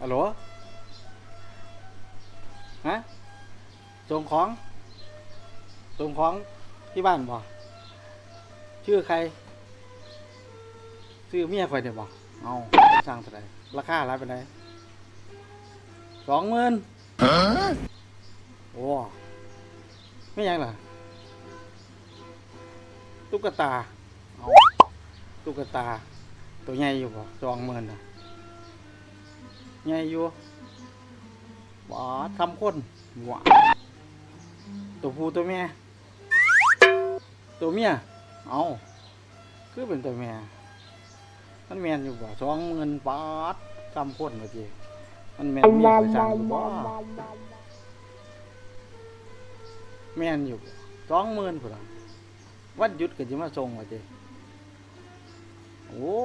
ฮัลโหลฮะส่งของส่งของที่บ้านบ่ชื่อใคร ชื่อเมียข่อยเดี๋ยวบ่เอาสร้างเท่าไหร่ราคาอะไรเป็นไงสองหมื่นโอ้ไม่ยังล่ะตุ๊กตาเอาตุ๊กตา ตัวใหญ่อยู่บ่สองหมื่นน่ะ ใหญ่อยู่บ่ทำคนหวาตัวผู้ตัวแม่ตัวเมียเอาคือเป็นตัวแม่มันแมนอยู่บ่สองหมื่นบาททำคนเมื่อกี้มันแมนเมียไปสั่งอยู่บ่แมนอยู่สองหมื่นพุ่นล่ะวันหยุดก็จะมาส่งว่าเจ้โอ้